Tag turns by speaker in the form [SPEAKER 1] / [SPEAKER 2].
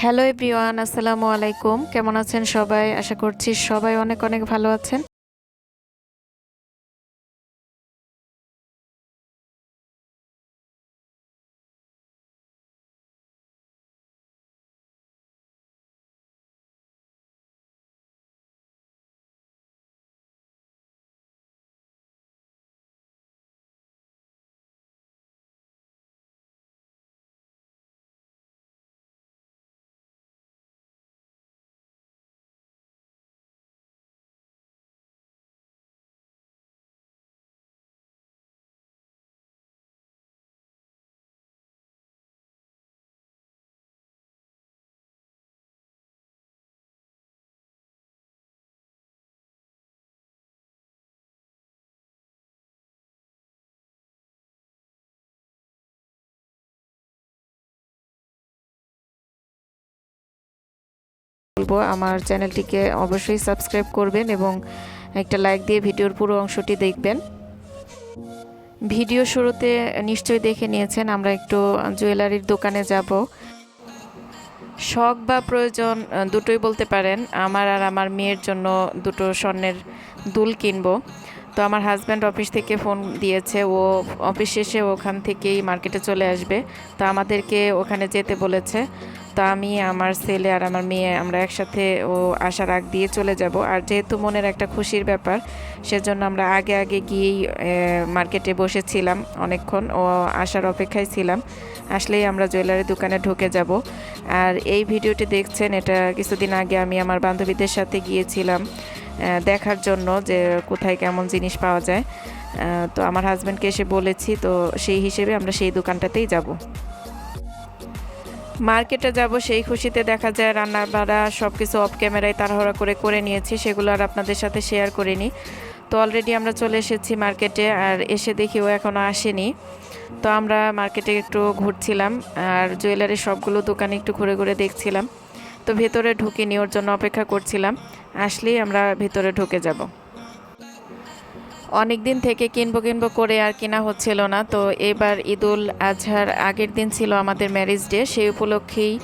[SPEAKER 1] Hello everyone আসসালামু আলাইকুম কেমন আছেন সবাই? আশা করছি সবাই অনেক অনেক ভালো আছেন। বলব। আমার চ্যানেলটিকে অবশ্যই সাবস্ক্রাইব করবেন এবং একটা লাইক দিয়ে ভিডিওর পুরো অংশটি দেখবেন। ভিডিও শুরুতে নিশ্চয়ই দেখে নিয়েছেন, আমরা একটু জুয়েলারির দোকানে যাব। শখ বা প্রয়োজন দুটোই বলতে পারেন। আমার আর আমার মেয়ের জন্য দুটো স্বর্ণের দুল কিনবো। তো আমার হাজব্যান্ড অফিস থেকে ফোন দিয়েছে, ও অফিস শেষে ওখান থেকেই মার্কেটে চলে আসবে। তো আমাদেরকে ওখানে যেতে বলেছে। তো আমি, আমার ছেলে আর আমার মেয়ে, আমরা একসাথে ও আসার আগ দিয়ে চলে যাব। আর যেহেতু মনের একটা খুশির ব্যাপার, সেজন্য আমরা আগে আগে গিয়েই মার্কেটে বসেছিলাম অনেকক্ষণ। ও আসার অপেক্ষায় ছিলাম। আসলেই আমরা জুয়েলারি দোকানে ঢুকে যাব। আর এই ভিডিওটি দেখছেন, এটা কিছুদিন আগে আমি আমার বান্ধবীদের সাথে গিয়েছিলাম দেখার জন্য যে কোথায় কেমন জিনিস পাওয়া যায়। তো আমার হাজব্যান্ডকে এসে বলেছি, তো সেই হিসেবে আমরা সেই দোকানটাতেই যাব। মার্কেটে যাব, সেই খুশিতে দেখা যায় রান্না বাড়া সব কিছু অফ ক্যামেরায় তাড়াহুড়া করে করে নিয়েছি, সেগুলো আর আপনাদের সাথে শেয়ার করিনি। তো অলরেডি আমরা চলে এসেছি মার্কেটে আর এসে দেখি ও এখনও আসেনি। তো আমরা মার্কেটে একটু ঘুরছিলাম আর জুয়েলারি সবগুলো দোকানে একটু ঘুরে ঘুরে দেখছিলাম। তো ভেতরে ঢুকিনি, ওর জন্য অপেক্ষা করছিলাম। আসলেই আমরা ভেতরে ঢুকে যাব। অনেক দিন থেকে কিনবো কিনবো করে আর কেনা হচ্ছিল না। তো এবার ঈদুল আজহার আগের দিন ছিল আমাদের ম্যারেজ ডে সেই উপলক্ষেই